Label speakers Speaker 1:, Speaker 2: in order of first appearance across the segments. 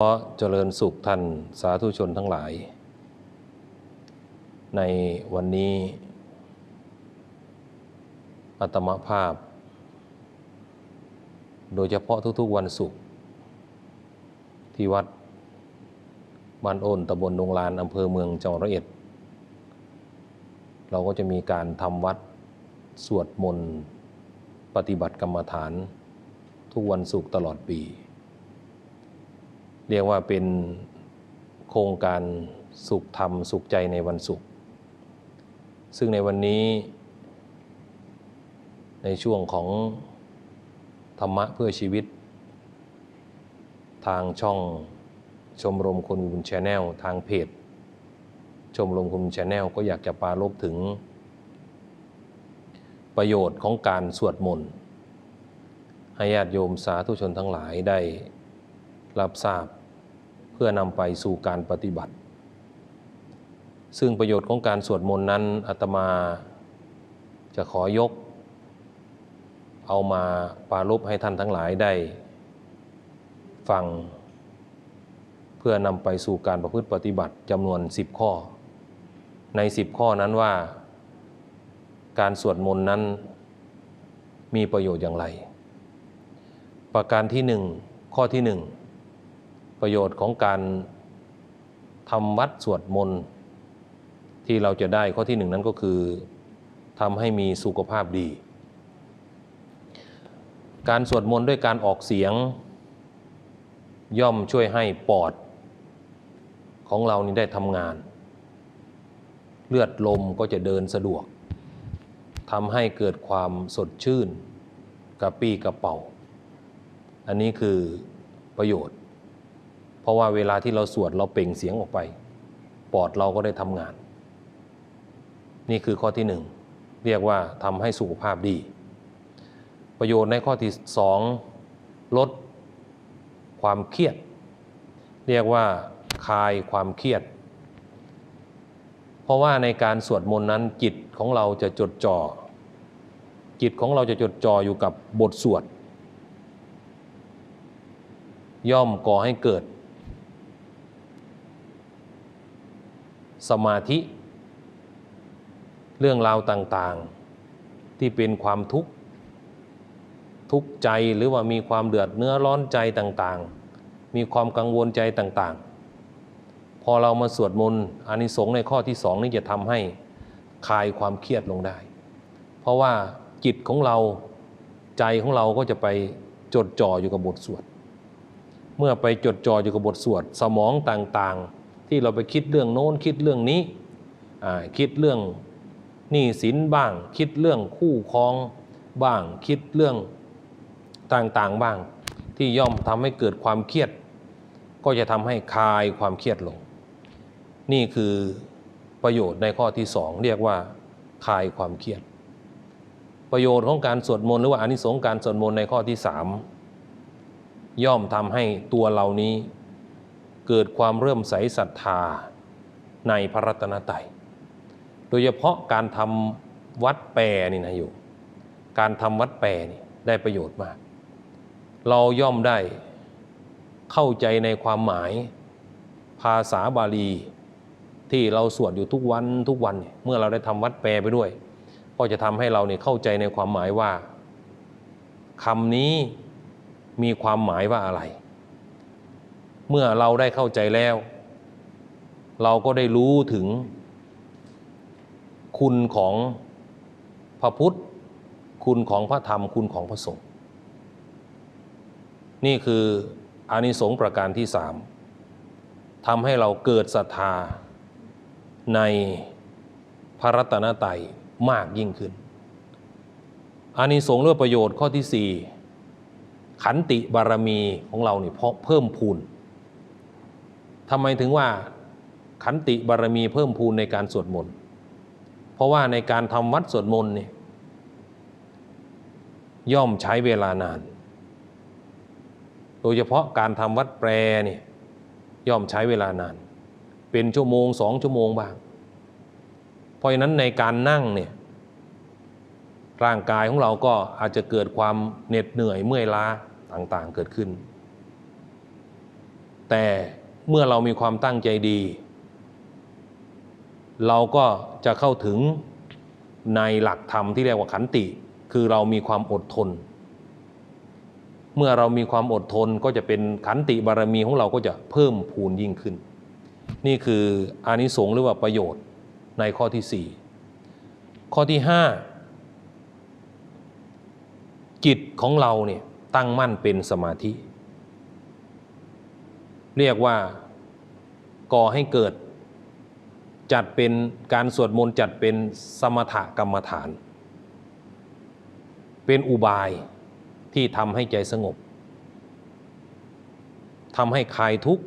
Speaker 1: ขอเจริญสุขท่านสาธุชนทั้งหลาย ในวันนี้อัตมภาพ โดยเฉพาะทุกๆวันศุกร์ที่วัดบ้านโอนตำบลดงลานอำเภอเมืองจังหวัดร้อยเอ็ด เราก็จะมีการทำวัดสวดมนต์ ปฏิบัติกรรมฐาน ทุกวันศุกร์ตลอดปี เรียกว่าเป็นโครงการสุขธรรมสุขใจในวันศุกร์ซึ่งในวันนี้ ในช่วงของธรรมะเพื่อชีวิต ทางช่องชมรมคนบุญชาแนลทางเพจ ชมรมคนบุญชาแนลก็อยากจะปารบถึง ประโยชน์ของการสวดมนต์ให้ญาติโยมสาธุชนทั้งหลายได้รับทราบ เพื่อนำไปสู่การปฏิบัติ ซึ่งประโยชน์ของการสวดมนต์นั้นอาตมาจะขอยก เอามาปารบให้ท่านทั้งหลายได้ ฟัง เพื่อนำไปสู่การประพฤติปฏิบัติจำนวน 10 ข้อ ใน 10 ข้อนั้นว่า การสวดมนต์นั้นมีประโยชน์อย่างไร ประการที่หนึ่งข้อที่หนึ่ง ประโยชน์ของการทำวัดสวดมนต์ที่เราจะได้ข้อที่หนึ่งนั้นก็คือทำให้มีสุขภาพดี การสวดมนต์ด้วยการออกเสียง ย่อมช่วยให้ปอด ของเรานี่ได้ทำงาน เลือดลมก็จะเดินสะดวกทำให้เกิดความสดชื่นกระปี้กระเป๋า อันนี้คือประโยชน์ เพราะว่าเวลาที่เราสวดเราเปล่งเสียงออกไป ปอดเราก็ได้ทำงาน นี่คือข้อที่หนึ่งเรียกว่าทำให้สุขภาพดี ประโยชน์ในข้อที่สองลดความเครียด เรียกว่าคลายความเครียด เพราะว่าในการสวดมนต์นั้นจิตของเราจะจดจอ่อจิตของเราจะจดจ่ออยู่กับบทสวด ย่อมก่อให้เกิด สมาธิ เรื่องราวต่างๆ ที่เป็นความทุกข์ทุกข์ใจหรือว่ามีความเดือดเนื้อร้อนใจต่างๆ มีความกังวลใจต่างๆ พอเรามาสวดมนต์อานิสงส์ในข้อที่สองนี่จะทำให้คลายความเครียดลงได้ เพราะว่าจิตของเราใจของเราก็จะไปจดจ่ออยู่กับบทสวด เมื่อไปจดจ่ออยู่กับบทสวด สมองต่างๆ ที่เราไปคิดเรื่องโน้นคิดเรื่องนี้คิดเรื่องหนี้สินบ้าง คิดเรื่องคู่ครองบ้าง คิดเรื่องต่างๆบ้าง ที่ย่อมทำให้เกิดความเครียด ก็จะทำให้คลายความเครียดลง นี่คือประโยชน์ในข้อที่สองเรียกว่าคลายความเครียด ประโยชน์ของการสวดมนต์หรือว่าอานิสงส์การสวดมนต์ในข้อที่สามย่อมทำให้ตัวเรานี้ เกิดความเริ่มใสศรัทธาในพระรัตนตรัย โดยเฉพาะการทำวัดแปรนี่นะอยู่การทำวัดแปรนี่ได้ประโยชน์มาก เราย่อมได้เข้าใจในความหมายภาษาบาลี ที่เราสวดอยู่ทุกวันทุกวันเมื่อเราได้ทำวัดแปรไปด้วย ก็จะทำให้เราเนี่ยเข้าใจในความหมายว่าคำนี้มีความหมายว่าอะไร เมื่อเราได้เข้าใจแล้ว เราก็ได้รู้ถึง คุณของพระพุทธ คุณของพระธรรม คุณของพระสงฆ์นี่คืออานิสงส์ประการที่สามทำให้เราเกิดศรัทธาในพระรัตนตรัยมากยิ่งขึ้น อานิสงส์เรื่องประโยชน์ข้อที่สี่ขันติบารมีของเราเนี่ยเพิ่มพูน ทำไมถึงว่าขันติบารมีเพิ่มพูนในการสวดมนต์เพราะว่าในการทำวัดสวดมนต์เนี่ยย่อมใช้เวลานาน โดยเฉพาะการทำวัดแปรเนี่ยย่อมใช้เวลานาน เป็นชั่วโมงสองชั่วโมงบ้าง เพราะฉะนั้นในการนั่งเนี่ยร่างกายของเราก็อาจจะเกิดความเหน็ดเหนื่อยเมื่อยล้าต่างๆเกิดขึ้น แตแต่ เมื่อเรามีความตั้งใจดี เราก็จะเข้าถึงในหลักธรรมที่เรียกว่าขันติ คือเรามีความอดทน เมื่อเรามีความอดทนก็จะเป็นขันติบารมีของเราก็จะเพิ่มพูนยิ่งขึ้น นี่คืออานิสงส์หรือว่าประโยชน์ในข้อที่ 4 ข้อที่ 5 จิตของเราเนี่ยตั้งมั่นเป็นสมาธิ เรียกว่าก่อให้เกิด จัดเป็นการสวดมนต์จัดเป็นสมถกรรมฐาน เป็นอุบายที่ทำให้ใจสงบทำให้คลายทุกข์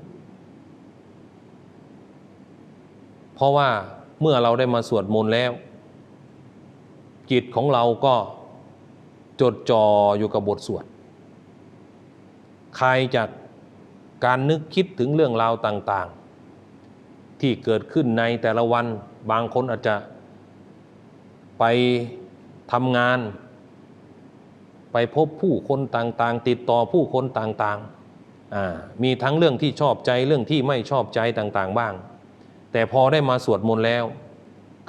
Speaker 1: เพราะว่าเมื่อเราได้มาสวดมนต์แล้ว จิตของเราก็จดจ่ออยู่กับบทสวดคลายจาก การนึกคิดถึงเรื่องราวต่างๆ ที่เกิดขึ้นในแต่ละวันบางคนอาจจะไปทำงาน ไปพบผู้คนต่างๆ ติดต่อผู้คนต่างๆ มีทั้งเรื่องที่ชอบใจเรื่องที่ไม่ชอบใจต่างๆ บ้าง แต่พอได้มาสวดมนต์แล้ว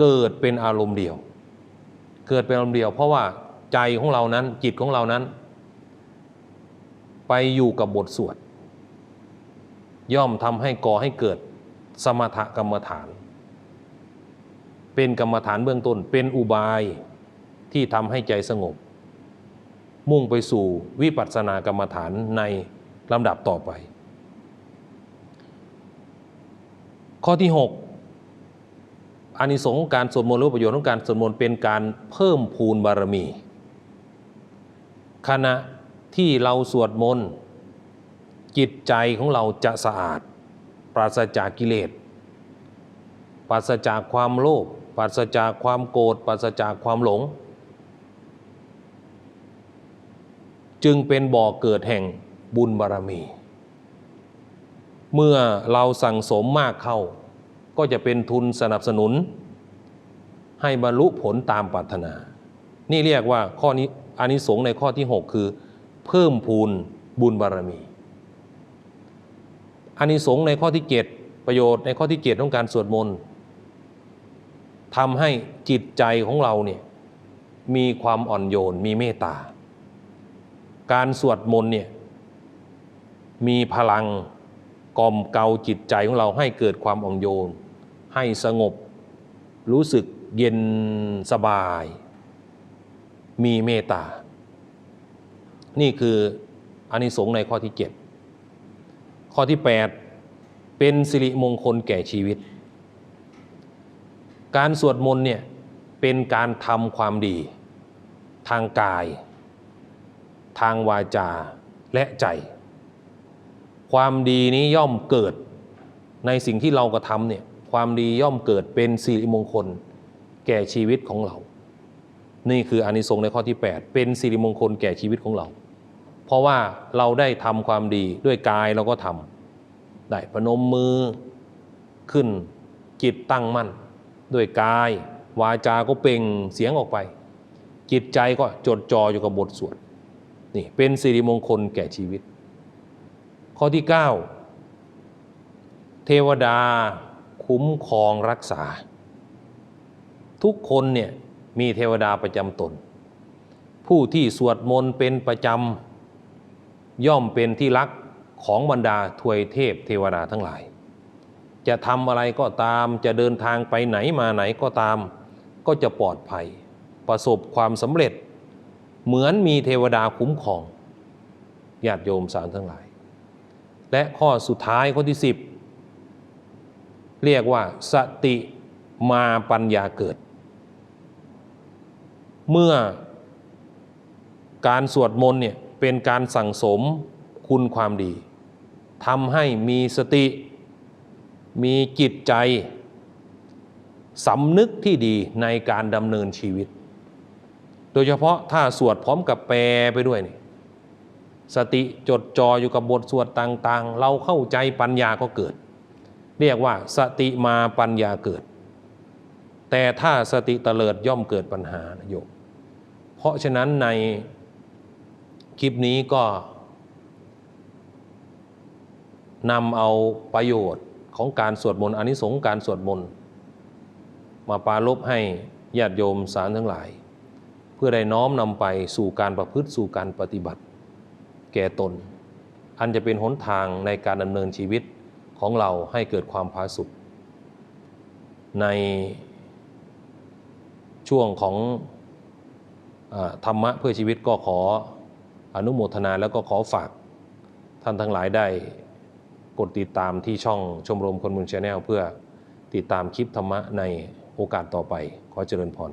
Speaker 1: เกิดเป็นอารมณ์เดียว เกิดเป็นอารมณ์เดียว เพราะว่าใจของเรานั้นจิตของเรานั้น ไปอยู่กับบทสวด ย่อมทำให้ก่อให้เกิดสมถกรรมฐาน เป็นกรรมฐานเบื้องต้น เป็นอุบายที่ทำให้ใจสงบ มุ่งไปสู่วิปัสสนากรรมฐานในลำดับต่อไป ข้อที่ 6อานิสงส์ของการสวดมนต์หรือประโยชน์ของการสวดมนต์เป็นการเพิ่มพูนบารมี ขณะที่เราสวดมนต์ จิตใจของเราจะสะอาด ปราศจากกิเลสปราศจากความโลภปราศจากความโกรธปราศจากความหลง จึงเป็นบ่อเกิดแห่งบุญบารมี เมื่อเราสั่งสมมากเข้า ก็จะเป็นทุนสนับสนุน ให้บรรลุผลตามปรารถนา นี่เรียกว่าข้อนี้อานิสงส์ในข้อที่ 6 คือ เพิ่มพูนบุญบารมี อานิสงส์ในข้อที่ 7 ประโยชน์ในข้อที่ 7 ของการสวดมนต์ทำให้จิตใจของเราเนี่ยมีความอ่อนโยนมีเมตตา การสวดมนต์เนี่ยมีพลังกล่อมเกลาจิตใจของเราให้เกิดความอ่อนโยน ให้สงบ รู้สึกเย็นสบาย มีเมตตา นี่คืออานิสงส์ในข้อที่7 ข้อที่ 8 เป็นสิริมงคลแก่ชีวิต การสวดมนต์เนี่ยเป็นการทำความดี ทางกาย ทางวาจาและใจ ความดีนี้ย่อมเกิดในสิ่งที่เรากระทำเนี่ยความดีย่อมเกิดเป็นสิริมงคล แก่ชีวิตของเรา นี่คืออานิสงส์ในข้อที่ 8 เป็นสิริมงคลแก่ชีวิตของเรา เพราะว่าเราได้ทำความดีด้วยกายเราก็ทำได้พนมมือขึ้นจิตตั้งมั่น ด้วยกาย วาจาก็เปล่งเสียงออกไป จิตใจก็จดจ่ออยู่กับบทสวดนี่เป็นสิริมงคลแก่ชีวิต ข้อที่ 9 เทวดาคุ้มครองรักษา ทุกคนเนี่ยมีเทวดาประจำตน ผู้ที่สวดมนต์เป็นประจำ ย่อมเป็นที่รักของบรรดาทวยเทพเทวดาทั้งหลาย จะทำอะไรก็ตามจะเดินทางไปไหนมาไหนก็ตาม ก็จะปลอดภัย ประสบความสำเร็จ เหมือนมีเทวดาคุ้มครองญาติโยมสารทั้งหลาย และข้อสุดท้ายข้อที่ 10 เรียกว่าสติมาปัญญาเกิด เมื่อการสวดมนต์เนี่ย เป็นการสั่งสมคุณความดีทำให้มีสติ มีจิตใจสำนึกที่ดีในการดำเนินชีวิต โดยเฉพาะถ้าสวดพร้อมกับแปลไปด้วยนี่สติจดจ่ออยู่กับบทสวดต่างๆ เราเข้าใจปัญญาก็เกิด เรียกว่าสติมาปัญญาเกิด แต่ถ้าสติเตลิดย่อมเกิดปัญหานะโยมเพราะฉะนั้นใน คลิปนี้ก็นำเอาประโยชน์ของการสวดมนต์อนิสงส์การสวดมนต์มาปารบให้ญาติโยมสารทั้งหลาย เพื่อได้น้อมนำไปสู่การประพฤติสู่การปฏิบัติ แก่ตน อันจะเป็นหนทางในการดำเนินชีวิตของเราให้เกิดความผาสุกในช่วงของอธรรมะเพื่อชีวิตก็ขอ อนุโมทนาแล้วก็ขอฝากท่านทั้งหลายได้กดติดตามที่ช่องชมรมคนมุนชาแนลเพื่อติดตามคลิปธรรมะในโอกาสต่อไป ขอเจริญพร